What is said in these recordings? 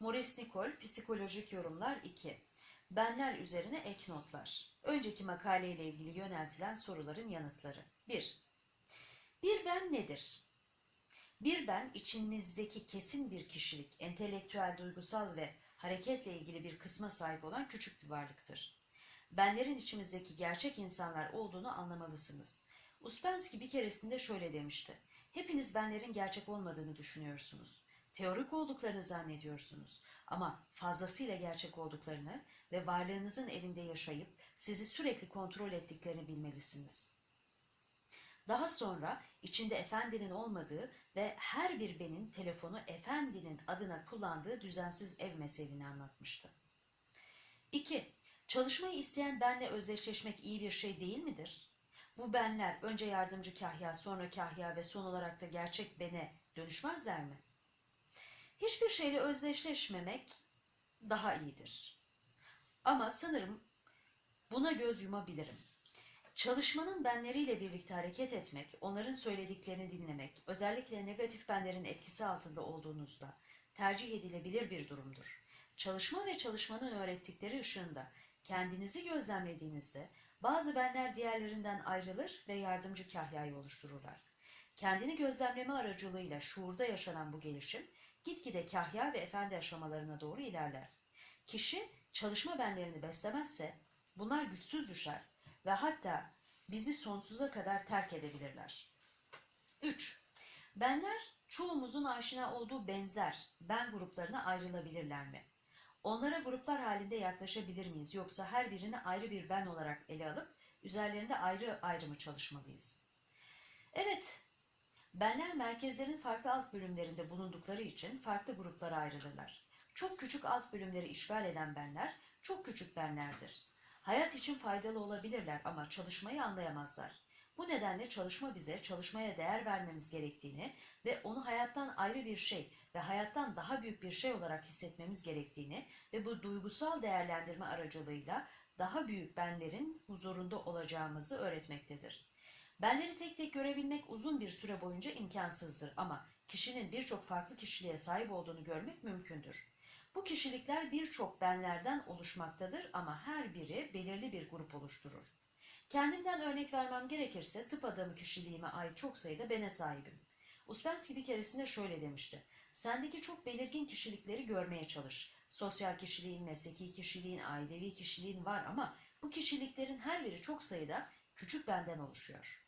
Maurice Nicole, Psikolojik Yorumlar 2. Benler üzerine ek notlar. Önceki makaleyle ilgili yöneltilen soruların yanıtları. 1. Bir ben nedir? Bir ben içimizdeki kesin bir kişilik, entelektüel, duygusal ve hareketle ilgili bir kısma sahip olan küçük bir varlıktır. Benlerin içimizdeki gerçek insanlar olduğunu anlamalısınız. Uspensky bir keresinde şöyle demişti. Hepiniz benlerin gerçek olmadığını düşünüyorsunuz. Teorik olduklarını zannediyorsunuz. Ama fazlasıyla gerçek olduklarını ve varlığınızın evinde yaşayıp sizi sürekli kontrol ettiklerini bilmelisiniz. Daha sonra içinde efendinin olmadığı ve her bir benin telefonu efendinin adına kullandığı düzensiz ev meselini anlatmıştı. 2. Çalışmayı isteyen benle özdeşleşmek iyi bir şey değil midir? Bu benler önce yardımcı kahya, sonra kahya ve son olarak da gerçek bene dönüşmezler mi? Hiçbir şeyle özdeşleşmemek daha iyidir. Ama sanırım buna göz yumabilirim. Çalışmanın benleriyle birlikte hareket etmek, onların söylediklerini dinlemek, özellikle negatif benlerin etkisi altında olduğunuzda tercih edilebilir bir durumdur. Çalışma ve çalışmanın öğrettikleri ışığında kendinizi gözlemlediğinizde bazı benler diğerlerinden ayrılır ve yardımcı kahyayı oluştururlar. Kendini gözlemleme aracılığıyla şuurda yaşanan bu gelişim gitgide kahya ve efendi aşamalarına doğru ilerler. Kişi çalışma benlerini beslemezse bunlar güçsüz düşer ve hatta bizi sonsuza kadar terk edebilirler. 3. Benler çoğumuzun aşina olduğu benzer ben gruplarına ayrılabilirler mi? Onlara gruplar halinde yaklaşabilir miyiz yoksa her birini ayrı bir ben olarak ele alıp üzerlerinde ayrı ayrı mı çalışmalıyız? Evet, benler merkezlerin farklı alt bölümlerinde bulundukları için farklı gruplara ayrılırlar. Çok küçük alt bölümleri işgal eden benler çok küçük benlerdir. Hayat için faydalı olabilirler ama çalışmayı anlayamazlar. Bu nedenle çalışma bize çalışmaya değer vermemiz gerektiğini ve onu hayattan ayrı bir şey ve hayattan daha büyük bir şey olarak hissetmemiz gerektiğini ve bu duygusal değerlendirme aracılığıyla daha büyük benlerin huzurunda olacağımızı öğretmektedir. Benleri tek tek görebilmek uzun bir süre boyunca imkansızdır ama kişinin birçok farklı kişiliğe sahip olduğunu görmek mümkündür. Bu kişilikler birçok benlerden oluşmaktadır ama her biri belirli bir grup oluşturur. Kendimden örnek vermem gerekirse tıp adamı kişiliğime ait çok sayıda bene sahibim. Uspensky bir keresinde şöyle demişti. Sendeki çok belirgin kişilikleri görmeye çalış. Sosyal kişiliğin, mesleki kişiliğin, ailevi kişiliğin var ama bu kişiliklerin her biri çok sayıda küçük benden oluşuyor.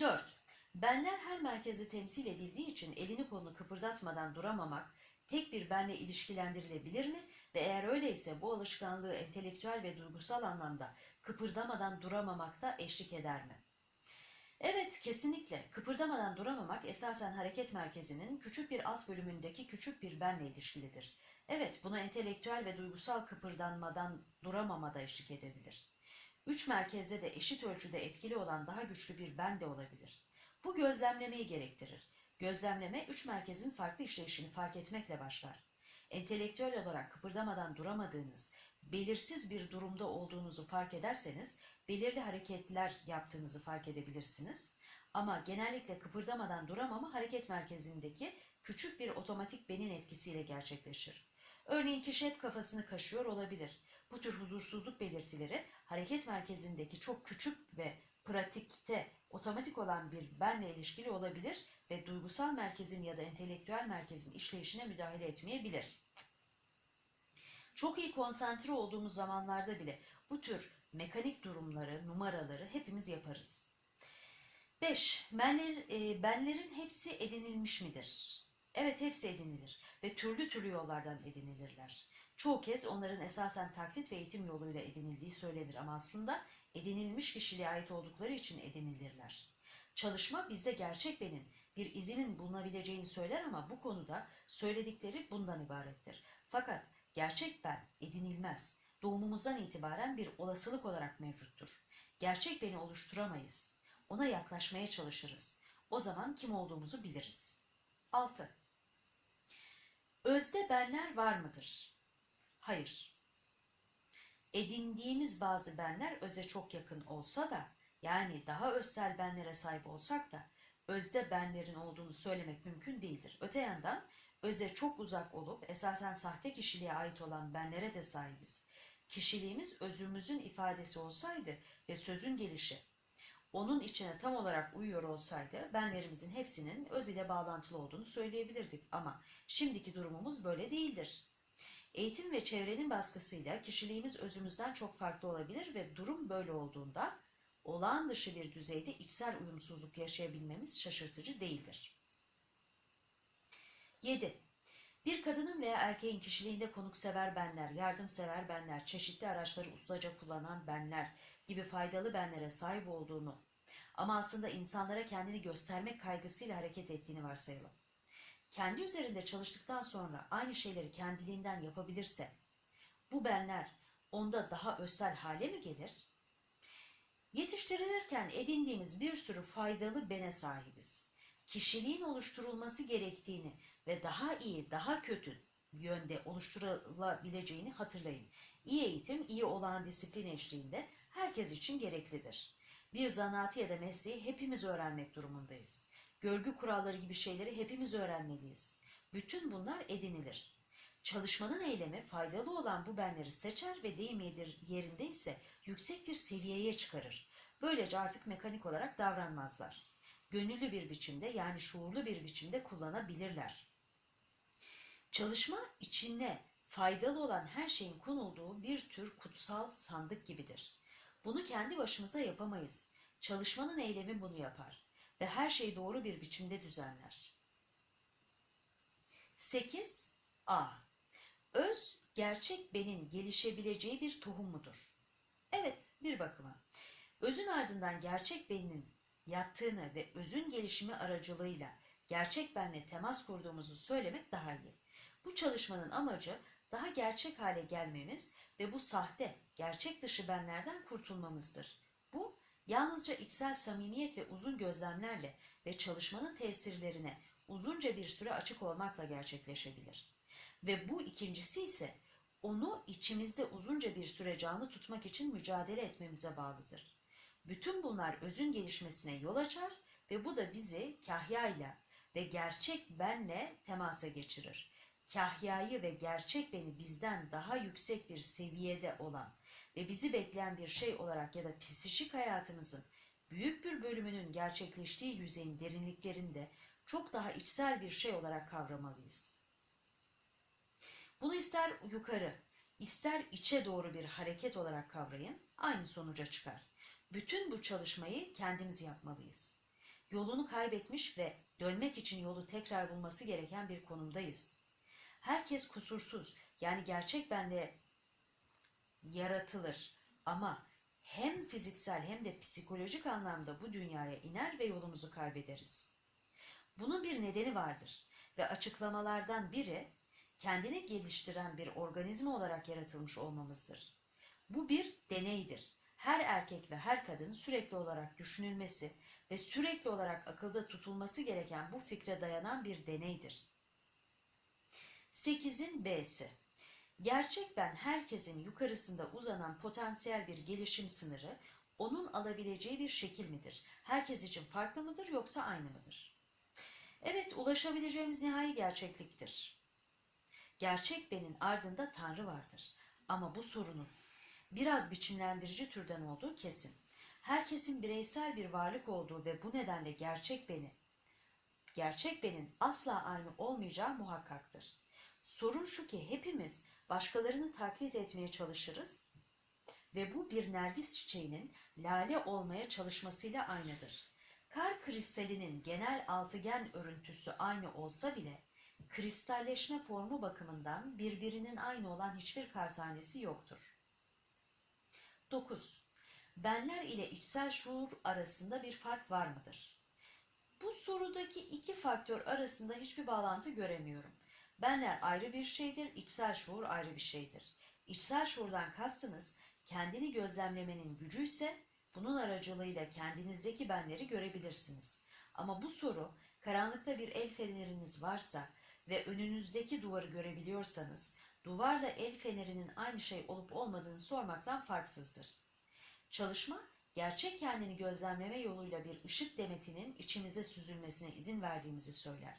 4. Benler her merkezde temsil edildiği için elini kolunu kıpırdatmadan duramamak tek bir benle ilişkilendirilebilir mi ve eğer öyleyse bu alışkanlığı entelektüel ve duygusal anlamda kıpırdamadan duramamakta eşlik eder mi? Evet, kesinlikle. Kıpırdamadan duramamak esasen hareket merkezinin küçük bir alt bölümündeki küçük bir benle ilişkilidir. Evet, buna entelektüel ve duygusal kıpırdanmadan duramama da eşlik edebilir. Üç merkezde de eşit ölçüde etkili olan daha güçlü bir ben de olabilir. Bu gözlemlemeyi gerektirir. Gözlemleme üç merkezin farklı işleyişini fark etmekle başlar. Entelektüel olarak kıpırdamadan duramadığınız, belirsiz bir durumda olduğunuzu fark ederseniz belirli hareketler yaptığınızı fark edebilirsiniz. Ama genellikle kıpırdamadan duramama hareket merkezindeki küçük bir otomatik benin etkisiyle gerçekleşir. Örneğin kişi hep kafasını kaşıyor olabilir. Bu tür huzursuzluk belirtileri hareket merkezindeki çok küçük ve pratikte otomatik olan bir benle ilişkili olabilir ve duygusal merkezin ya da entelektüel merkezin işleyişine müdahale etmeyebilir. Çok iyi konsantre olduğumuz zamanlarda bile bu tür mekanik durumları, numaraları hepimiz yaparız. 5. Benler, e, benlerin hepsi edinilmiş midir? Evet hepsi edinilir ve türlü türlü yollardan edinilirler. Çoğu kez onların esasen taklit ve eğitim yoluyla edinildiği söylenir ama aslında edinilmiş kişiliğe ait oldukları için edinilirler. Çalışma bizde gerçek benin bir izinin bulunabileceğini söyler ama bu konuda söyledikleri bundan ibarettir. Fakat gerçek ben edinilmez. Doğumumuzdan itibaren bir olasılık olarak mevcuttur. Gerçek beni oluşturamayız. Ona yaklaşmaya çalışırız. O zaman kim olduğumuzu biliriz. 6. Özde benler var mıdır? Hayır. Edindiğimiz bazı benler öze çok yakın olsa da yani daha özsel benlere sahip olsak da özde benlerin olduğunu söylemek mümkün değildir. Öte yandan öze çok uzak olup esasen sahte kişiliğe ait olan benlere de sahibiz. Kişiliğimiz özümüzün ifadesi olsaydı ve sözün gelişi onun içine tam olarak uyuyor olsaydı benlerimizin hepsinin öz ile bağlantılı olduğunu söyleyebilirdik ama şimdiki durumumuz böyle değildir. Eğitim ve çevrenin baskısıyla kişiliğimiz özümüzden çok farklı olabilir ve durum böyle olduğunda olağan dışı bir düzeyde içsel uyumsuzluk yaşayabilmemiz şaşırtıcı değildir. 7. Bir kadının veya erkeğin kişiliğinde konuksever benler, yardımsever benler, çeşitli araçları ustaca kullanan benler gibi faydalı benlere sahip olduğunu ama aslında insanlara kendini göstermek kaygısıyla hareket ettiğini varsayalım. Kendi üzerinde çalıştıktan sonra aynı şeyleri kendiliğinden yapabilirse bu benler onda daha özsel hale mi gelir? Yetiştirilirken edindiğimiz bir sürü faydalı bene sahibiz. Kişiliğin oluşturulması gerektiğini ve daha iyi, daha kötü yönde oluşturulabileceğini hatırlayın. İyi eğitim, iyi olan disiplin eşliğinde herkes için gereklidir. Bir zanaatı ya da mesleği hepimiz öğrenmek durumundayız. Görgü kuralları gibi şeyleri hepimiz öğrenmeliyiz. Bütün bunlar edinilir. Çalışmanın eylemi faydalı olan bu benleri seçer ve deyim yerinde ise yüksek bir seviyeye çıkarır. Böylece artık mekanik olarak davranmazlar. Gönüllü bir biçimde yani şuurlu bir biçimde kullanabilirler. Çalışma içine faydalı olan her şeyin konulduğu bir tür kutsal sandık gibidir. Bunu kendi başımıza yapamayız. Çalışmanın eylemi bunu yapar ve her şeyi doğru bir biçimde düzenler. 8. A. Öz, gerçek benin gelişebileceği bir tohum mudur? Evet, bir bakıma. Özün ardından gerçek benin yattığını ve özün gelişimi aracılığıyla gerçek benle temas kurduğumuzu söylemek daha iyi. Bu çalışmanın amacı daha gerçek hale gelmemiz ve bu sahte, gerçek dışı benlerden kurtulmamızdır. Bu yalnızca içsel samimiyet ve uzun gözlemlerle ve çalışmanın tesirlerine uzunca bir süre açık olmakla gerçekleşebilir. Ve bu ikincisi ise onu içimizde uzunca bir süre canlı tutmak için mücadele etmemize bağlıdır. Bütün bunlar özün gelişmesine yol açar ve bu da bizi kahyayla ve gerçek benle temasa geçirir. Kahyayı ve gerçek beni bizden daha yüksek bir seviyede olan ve bizi bekleyen bir şey olarak ya da psişik hayatımızın büyük bir bölümünün gerçekleştiği yüzeyin derinliklerinde çok daha içsel bir şey olarak kavramalıyız. Bunu ister yukarı, ister içe doğru bir hareket olarak kavrayın, aynı sonuca çıkar. Bütün bu çalışmayı kendimiz yapmalıyız. Yolunu kaybetmiş ve dönmek için yolu tekrar bulması gereken bir konumdayız. Herkes kusursuz, yani gerçek benle yaratılır ama hem fiziksel hem de psikolojik anlamda bu dünyaya iner ve yolumuzu kaybederiz. Bunun bir nedeni vardır ve açıklamalardan biri kendini geliştiren bir organizma olarak yaratılmış olmamızdır. Bu bir deneydir. Her erkek ve her kadın sürekli olarak düşünülmesi ve sürekli olarak akılda tutulması gereken bu fikre dayanan bir deneydir. 8'in B'si Gerçek ben herkesin yukarısında uzanan potansiyel bir gelişim sınırı onun alabileceği bir şekil midir? Herkes için farklı mıdır yoksa aynı mıdır? Evet, ulaşabileceğimiz nihai gerçekliktir. Gerçek benin ardında Tanrı vardır. Ama bu sorunun biraz biçimlendirici türden olduğu kesin. Herkesin bireysel bir varlık olduğu ve bu nedenle gerçek beni, gerçek benin asla aynı olmayacağı muhakkaktır. Sorun şu ki hepimiz başkalarını taklit etmeye çalışırız ve bu bir nergis çiçeğinin lale olmaya çalışmasıyla aynıdır. Kar kristalinin genel altıgen örüntüsü aynı olsa bile kristalleşme formu bakımından birbirinin aynı olan hiçbir kar tanesi yoktur. 9. Benler ile içsel şuur arasında bir fark var mıdır? Bu sorudaki iki faktör arasında hiçbir bağlantı göremiyorum. Benler ayrı bir şeydir, içsel şuur ayrı bir şeydir. İçsel şuurdan kastınız kendini gözlemlemenin gücü ise bunun aracılığıyla kendinizdeki benleri görebilirsiniz. Ama bu soru karanlıkta bir el feneriniz varsa ve önünüzdeki duvarı görebiliyorsanız duvarla el fenerinin aynı şey olup olmadığını sormaktan farksızdır. Çalışma gerçek kendini gözlemleme yoluyla bir ışık demetinin içimize süzülmesine izin verdiğimizi söyler.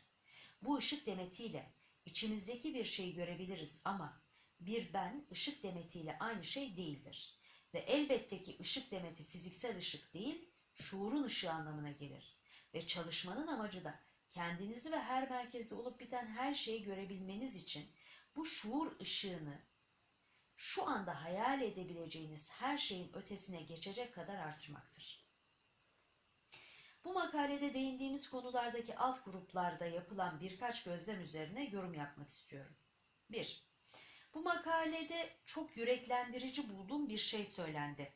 Bu ışık demetiyle İçimizdeki bir şeyi görebiliriz ama bir ben ışık demetiyle aynı şey değildir. Ve elbette ki ışık demeti fiziksel ışık değil, şuurun ışığı anlamına gelir. Ve çalışmanın amacı da kendinizi ve her merkezde olup biten her şeyi görebilmeniz için bu şuur ışığını şu anda hayal edebileceğiniz her şeyin ötesine geçecek kadar artırmaktır. Bu makalede değindiğimiz konulardaki alt gruplarda yapılan birkaç gözlem üzerine yorum yapmak istiyorum. 1. Bu makalede çok yüreklendirici bulduğum bir şey söylendi.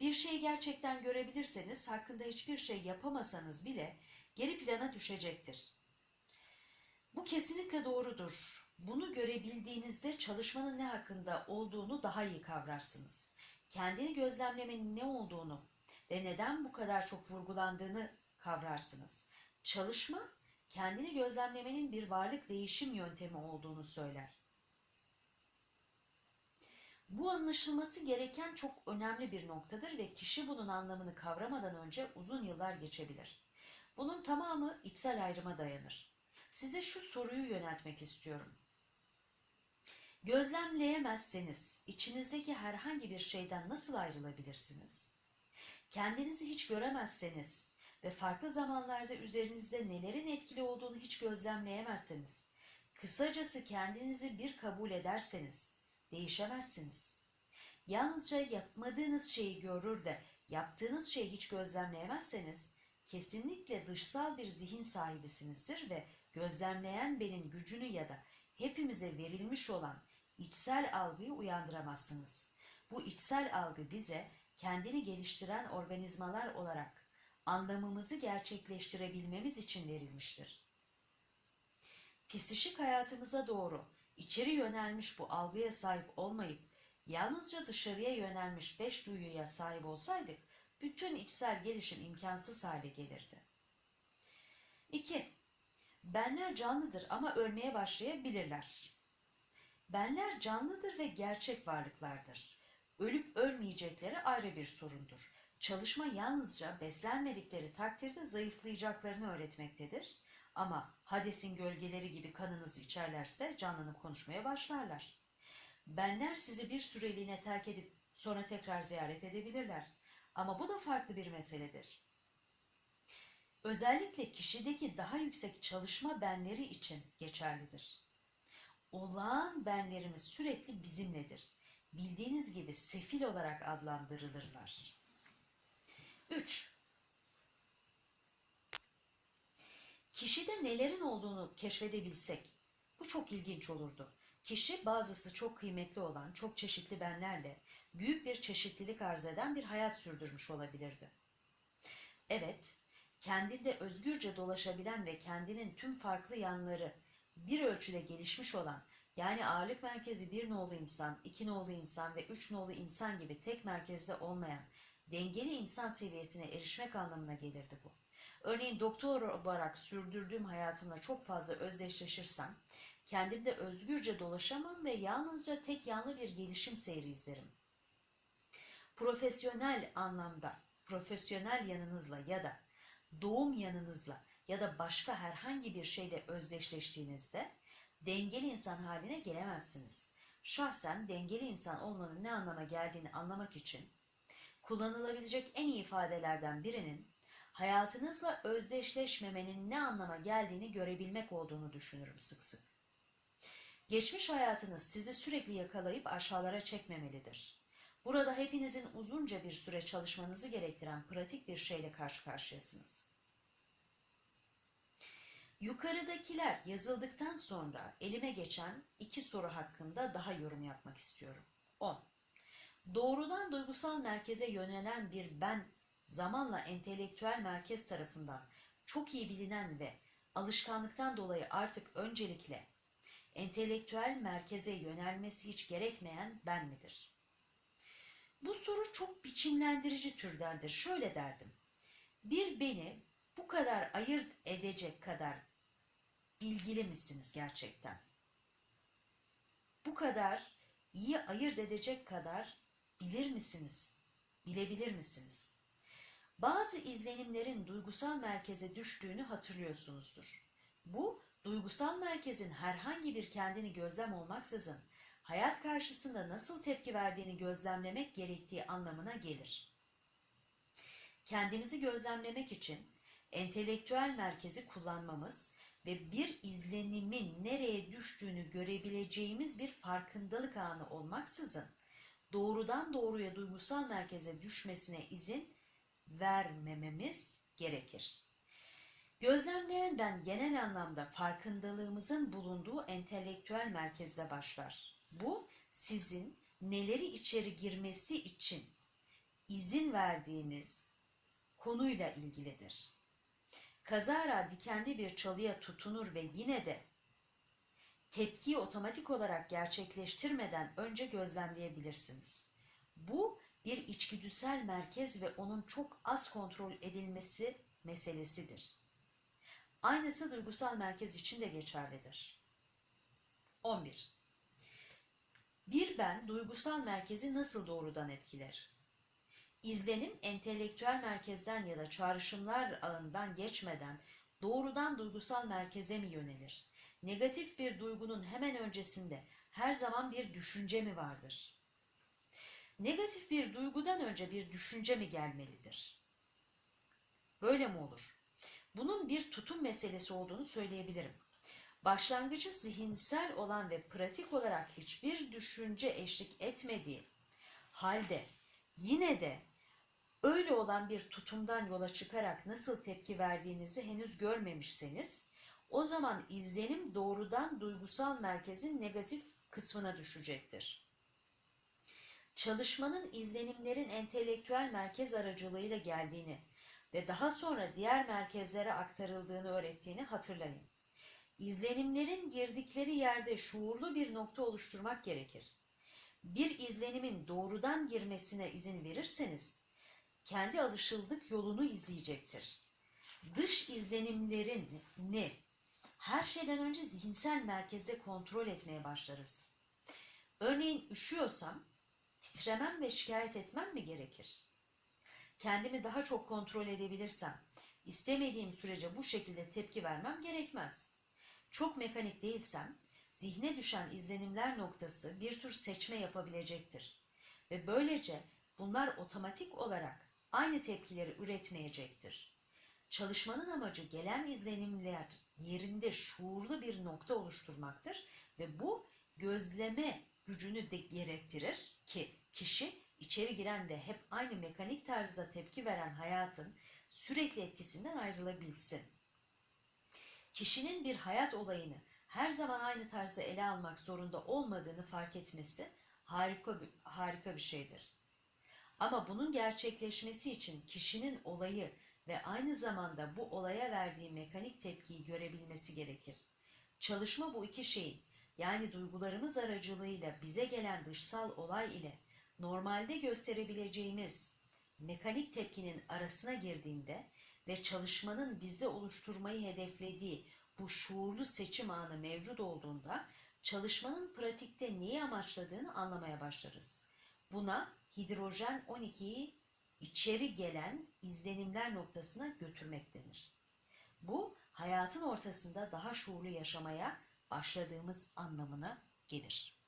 Bir şeyi gerçekten görebilirseniz hakkında hiçbir şey yapamasanız bile geri plana düşecektir. Bu kesinlikle doğrudur. Bunu görebildiğinizde çalışmanın ne hakkında olduğunu daha iyi kavrarsınız. Kendini gözlemlemenin ne olduğunu ve neden bu kadar çok vurgulandığını kavrarsınız. Çalışma, kendini gözlemlemenin bir varlık değişim yöntemi olduğunu söyler. Bu anlaşılması gereken çok önemli bir noktadır ve kişi bunun anlamını kavramadan önce uzun yıllar geçebilir. Bunun tamamı içsel ayrıma dayanır. Size şu soruyu yöneltmek istiyorum. Gözlemleyemezseniz içinizdeki herhangi bir şeyden nasıl ayrılabilirsiniz? Kendinizi hiç göremezseniz ve farklı zamanlarda üzerinizde nelerin etkili olduğunu hiç gözlemleyemezseniz, kısacası kendinizi bir kabul ederseniz değişemezsiniz. Yalnızca yapmadığınız şeyi görür de yaptığınız şeyi hiç gözlemleyemezseniz kesinlikle dışsal bir zihin sahibisinizdir ve gözlemleyen benin gücünü ya da hepimize verilmiş olan içsel algıyı uyandıramazsınız. Bu içsel algı bize kendini geliştiren organizmalar olarak anlamımızı gerçekleştirebilmemiz için verilmiştir. Psişik hayatımıza doğru içeri yönelmiş bu algıya sahip olmayıp yalnızca dışarıya yönelmiş beş duyuya sahip olsaydık bütün içsel gelişim imkansız hale gelirdi. 2. Benler canlıdır ama ölmeye başlayabilirler. Benler canlıdır ve gerçek varlıklardır. Ölüp ölmeyecekleri ayrı bir sorundur. Çalışma yalnızca beslenmedikleri takdirde zayıflayacaklarını öğretmektedir. Ama Hades'in gölgeleri gibi kanınızı içerlerse canlanıp konuşmaya başlarlar. Benler sizi bir süreliğine terk edip sonra tekrar ziyaret edebilirler. Ama bu da farklı bir meseledir. Özellikle kişideki daha yüksek çalışma benleri için geçerlidir. Olağan benlerimiz sürekli bizimledir. Bildiğiniz gibi sefil olarak adlandırılırlar. 3. Kişide nelerin olduğunu keşfedebilsek bu çok ilginç olurdu. Kişi bazısı çok kıymetli olan çok çeşitli benlerle büyük bir çeşitlilik arz eden bir hayat sürdürmüş olabilirdi. Evet, kendinde özgürce dolaşabilen ve kendinin tüm farklı yanları bir ölçüde gelişmiş olan yani ağırlık merkezi bir nolu insan, iki nolu insan ve üç nolu insan gibi tek merkezde olmayan dengeli insan seviyesine erişmek anlamına gelirdi bu. Örneğin doktor olarak sürdürdüğüm hayatımla çok fazla özdeşleşirsem, kendimde özgürce dolaşamam ve yalnızca tek yanlı bir gelişim seyri izlerim. Profesyonel anlamda, profesyonel yanınızla ya da doğum yanınızla ya da başka herhangi bir şeyle özdeşleştiğinizde dengeli insan haline gelemezsiniz. Şahsen dengeli insan olmanın ne anlama geldiğini anlamak için kullanılabilecek en iyi ifadelerden birinin hayatınızla özdeşleşmemenin ne anlama geldiğini görebilmek olduğunu düşünürüm sık sık. Geçmiş hayatınız sizi sürekli yakalayıp aşağılara çekmemelidir. Burada hepinizin uzunca bir süre çalışmanızı gerektiren pratik bir şeyle karşı karşıyasınız. Yukarıdakiler yazıldıktan sonra elime geçen iki soru hakkında daha yorum yapmak istiyorum. 10. Doğrudan duygusal merkeze yönelen bir ben zamanla entelektüel merkez tarafından çok iyi bilinen ve alışkanlıktan dolayı artık öncelikle entelektüel merkeze yönelmesi hiç gerekmeyen ben midir? Bu soru çok biçimlendirici türdendir. Şöyle derdim. Bir beni bu kadar ayırt edecek kadar bilgili misiniz gerçekten? Bu kadar iyi ayırt edecek kadar bilir misiniz? Bilebilir misiniz? Bazı izlenimlerin duygusal merkeze düştüğünü hatırlıyorsunuzdur. Bu duygusal merkezin herhangi bir kendini gözlem olmaksızın hayat karşısında nasıl tepki verdiğini gözlemlemek gerektiği anlamına gelir. Kendimizi gözlemlemek için entelektüel merkezi kullanmamız ve bir izlenimin nereye düştüğünü görebileceğimiz bir farkındalık anı olmaksızın doğrudan doğruya duygusal merkeze düşmesine izin vermememiz gerekir. Gözlemleyen ben genel anlamda farkındalığımızın bulunduğu entelektüel merkezde başlar. Bu sizin neleri içeri girmesi için izin verdiğiniz konuyla ilgilidir. Kazara dikenli bir çalıya tutunur ve yine de tepkiyi otomatik olarak gerçekleştirmeden önce gözlemleyebilirsiniz. Bu bir içgüdüsel merkez ve onun çok az kontrol edilmesi meselesidir. Aynısı duygusal merkez için de geçerlidir. 11. Bir ben duygusal merkezi nasıl doğrudan etkiler? İzlenim entelektüel merkezden ya da çağrışımlar ağından geçmeden doğrudan duygusal merkeze mi yönelir? Negatif bir duygunun hemen öncesinde her zaman bir düşünce mi vardır? Negatif bir duygudan önce bir düşünce mi gelmelidir? Böyle mi olur? Bunun bir tutum meselesi olduğunu söyleyebilirim. Başlangıcı zihinsel olan ve pratik olarak hiçbir düşünce eşlik etmediği halde yine de öyle olan bir tutumdan yola çıkarak nasıl tepki verdiğinizi henüz görmemişseniz o zaman izlenim doğrudan duygusal merkezin negatif kısmına düşecektir. Çalışmanın izlenimlerin entelektüel merkez aracılığıyla geldiğini ve daha sonra diğer merkezlere aktarıldığını öğrettiğini hatırlayın. İzlenimlerin girdikleri yerde şuurlu bir nokta oluşturmak gerekir. Bir izlenimin doğrudan girmesine izin verirseniz, kendi alışıldık yolunu izleyecektir. Dış izlenimlerin ne? Her şeyden önce zihinsel merkezde kontrol etmeye başlarız. Örneğin üşüyorsam, titremem ve şikayet etmem mi gerekir? Kendimi daha çok kontrol edebilirsem, istemediğim sürece bu şekilde tepki vermem gerekmez. Çok mekanik değilsem, zihne düşen izlenimler noktası bir tür seçme yapabilecektir. Ve böylece bunlar otomatik olarak aynı tepkileri üretmeyecektir. Çalışmanın amacı gelen izlenimler yerinde şuurlu bir nokta oluşturmaktır ve bu gözleme gücünü de gerektirir ki kişi içeri giren ve hep aynı mekanik tarzda tepki veren hayatın sürekli etkisinden ayrılabilsin. Kişinin bir hayat olayını her zaman aynı tarzda ele almak zorunda olmadığını fark etmesi harika bir, harika bir şeydir. Ama bunun gerçekleşmesi için kişinin olayı ve aynı zamanda bu olaya verdiği mekanik tepkiyi görebilmesi gerekir. Çalışma bu iki şeyin yani duygularımız aracılığıyla bize gelen dışsal olay ile normalde gösterebileceğimiz mekanik tepkinin arasına girdiğinde ve çalışmanın bize oluşturmayı hedeflediği bu şuurlu seçim anı mevcut olduğunda çalışmanın pratikte neyi amaçladığını anlamaya başlarız. Buna hidrojen 12'yi içeri gelen izlenimler noktasına götürmek denir. Bu hayatın ortasında daha şuurlu yaşamaya başladığımız anlamına gelir.